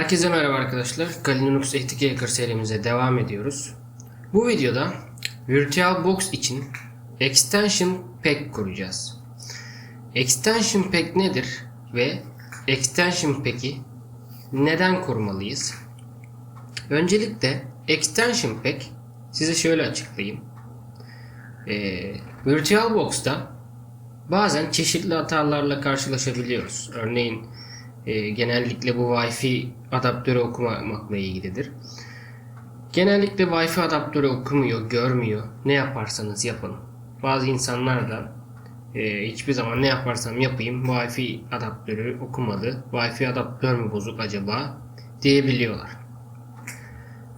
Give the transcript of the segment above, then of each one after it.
Herkese merhaba arkadaşlar. Kali Linux Ethic Hacker serimize devam ediyoruz. Bu videoda VirtualBox için Extension Pack kuracağız. Extension Pack nedir ve Extension Pack'i neden kurmalıyız? Öncelikle Extension Pack size şöyle açıklayayım. Ee, VirtualBox'ta bazen çeşitli hatalarla karşılaşabiliyoruz. Örneğin e, genellikle bu Wi-Fi adaptörü okumamakla ilgilidir. Genellikle Wi-Fi adaptörü okumuyor, görmüyor. Ne yaparsanız yapın. Bazı insanlar da e, hiçbir zaman ne yaparsam yapayım Wi-Fi adaptörü okumadı. Wi-Fi adaptör mü bozuk acaba diyebiliyorlar.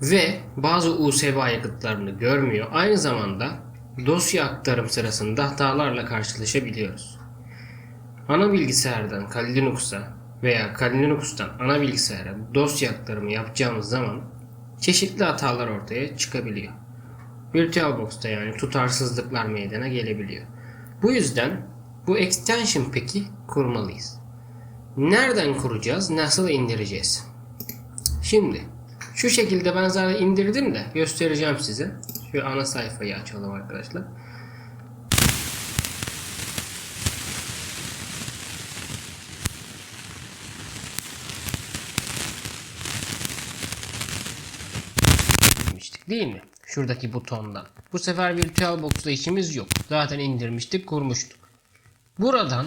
Ve bazı USB aygıtlarını görmüyor. Aynı zamanda dosya aktarım sırasında hatalarla karşılaşabiliyoruz. Ana bilgisayardan Kali Linux'a veya Kali Linux'tan ana bilgisayara dosya aktarımı yapacağımız zaman çeşitli hatalar ortaya çıkabiliyor. VirtualBox'ta yani tutarsızlıklar meydana gelebiliyor. Bu yüzden bu extension pack'i kurmalıyız. Nereden kuracağız? Nasıl indireceğiz? Şimdi şu şekilde ben zaten indirdim de göstereceğim size. Şu ana sayfayı açalım arkadaşlar. indirmiştik değil mi? Şuradaki butondan. Bu sefer VirtualBox'la işimiz yok. Zaten indirmiştik, kurmuştuk. Buradan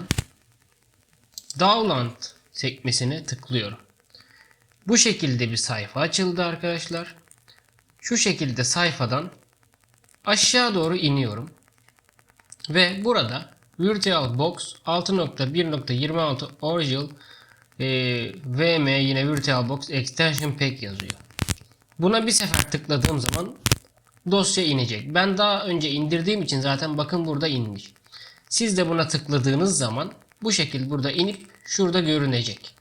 Download sekmesine tıklıyorum. Bu şekilde bir sayfa açıldı arkadaşlar. Şu şekilde sayfadan aşağı doğru iniyorum. Ve burada VirtualBox 6.1.26 Original e, VM yine VirtualBox Extension Pack yazıyor. Buna bir sefer tıkladığım zaman dosya inecek. Ben daha önce indirdiğim için zaten bakın burada inmiş. Siz de buna tıkladığınız zaman bu şekil burada inip şurada görünecek.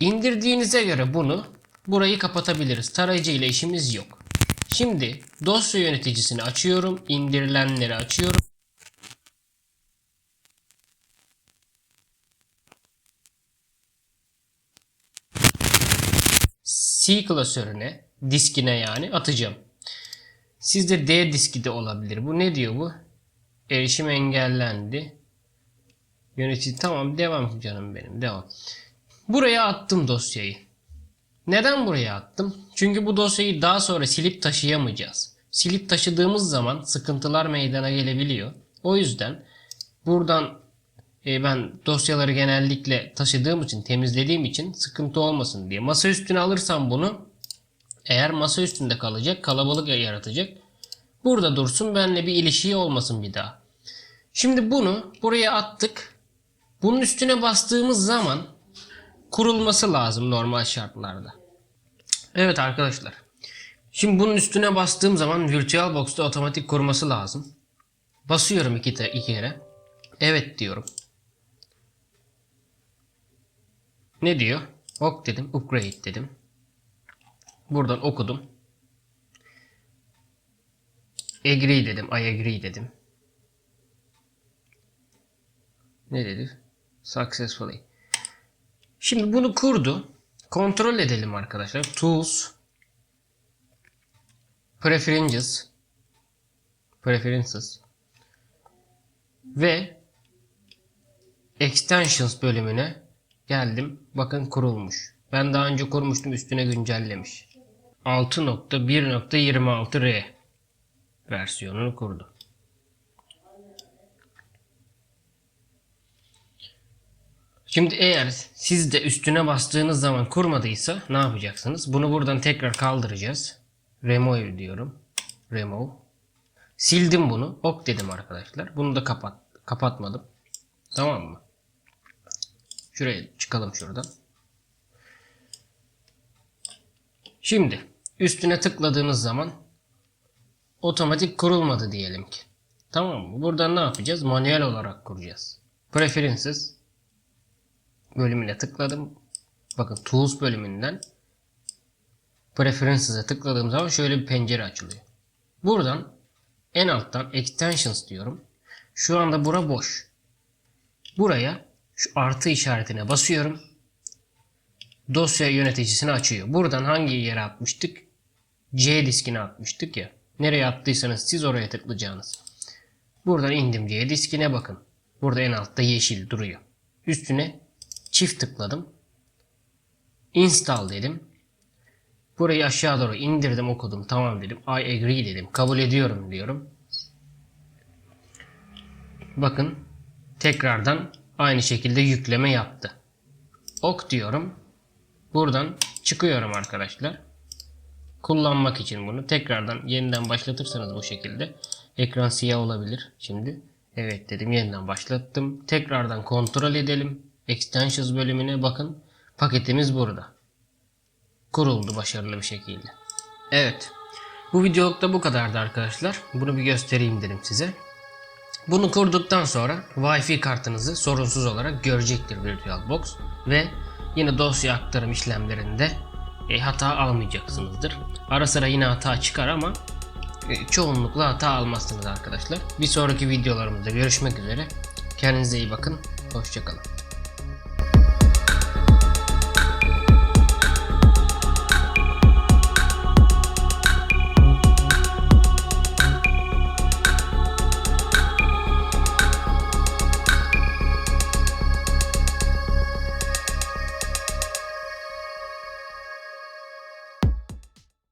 İndirdiğinize göre bunu burayı kapatabiliriz. Tarayıcı ile işimiz yok. Şimdi dosya yöneticisini açıyorum. indirilenleri açıyorum. C klasörüne, diskine yani atacağım. Sizde D diski de olabilir. Bu ne diyor bu? Erişim engellendi. Yönetici tamam devam canım benim devam. Buraya attım dosyayı. Neden buraya attım? Çünkü bu dosyayı daha sonra silip taşıyamayacağız. Silip taşıdığımız zaman sıkıntılar meydana gelebiliyor. O yüzden buradan e, ben dosyaları genellikle taşıdığım için, temizlediğim için sıkıntı olmasın diye. Masa üstüne alırsam bunu eğer masa üstünde kalacak, kalabalık yaratacak. Burada dursun, benimle bir ilişiği olmasın bir daha. Şimdi bunu buraya attık. Bunun üstüne bastığımız zaman kurulması lazım normal şartlarda. Evet arkadaşlar. Şimdi bunun üstüne bastığım zaman VirtualBox'ta otomatik kurması lazım. Basıyorum iki, iki kere. Evet diyorum. Ne diyor? Ok dedim. Upgrade dedim. Buradan okudum. Agree dedim. I agree dedim. Ne dedi? Successfully. Şimdi bunu kurdu. Kontrol edelim arkadaşlar. Tools. Preferences. Preferences. Ve Extensions bölümüne geldim. Bakın kurulmuş. Ben daha önce kurmuştum üstüne güncellemiş. 6.1.26R versiyonunu kurdu. Şimdi eğer siz de üstüne bastığınız zaman kurmadıysa ne yapacaksınız? Bunu buradan tekrar kaldıracağız. Remove diyorum. Remove. Sildim bunu. Ok dedim arkadaşlar. Bunu da kapat kapatmadım. Tamam mı? Şuraya çıkalım şuradan. Şimdi üstüne tıkladığınız zaman otomatik kurulmadı diyelim ki. Tamam mı? Buradan ne yapacağız? Manuel olarak kuracağız. Preferences bölümüne tıkladım. Bakın Tools bölümünden Preferences'e tıkladığım zaman şöyle bir pencere açılıyor. Buradan en alttan Extensions diyorum. Şu anda bura boş. Buraya şu artı işaretine basıyorum. dosya yöneticisini açıyor. Buradan hangi yere atmıştık? C diskine atmıştık ya. Nereye attıysanız siz oraya tıklayacaksınız. Buradan indim C diskine bakın. Burada en altta yeşil duruyor. Üstüne çift tıkladım. Install dedim. Burayı aşağı doğru indirdim okudum tamam dedim. I agree dedim. Kabul ediyorum diyorum. Bakın tekrardan aynı şekilde yükleme yaptı. Ok diyorum. Buradan çıkıyorum arkadaşlar. Kullanmak için bunu tekrardan yeniden başlatırsanız bu şekilde ekran siyah olabilir şimdi. Evet dedim yeniden başlattım. Tekrardan kontrol edelim. Extensions bölümüne bakın. Paketimiz burada. Kuruldu başarılı bir şekilde. Evet. Bu videoluk da bu kadardı arkadaşlar. Bunu bir göstereyim dedim size. Bunu kurduktan sonra Wi-Fi kartınızı sorunsuz olarak görecektir VirtualBox ve yine dosya aktarım işlemlerinde e, hata almayacaksınızdır. Ara sıra yine hata çıkar ama e, çoğunlukla hata almazsınız arkadaşlar. Bir sonraki videolarımızda görüşmek üzere. Kendinize iyi bakın. Hoşçakalın.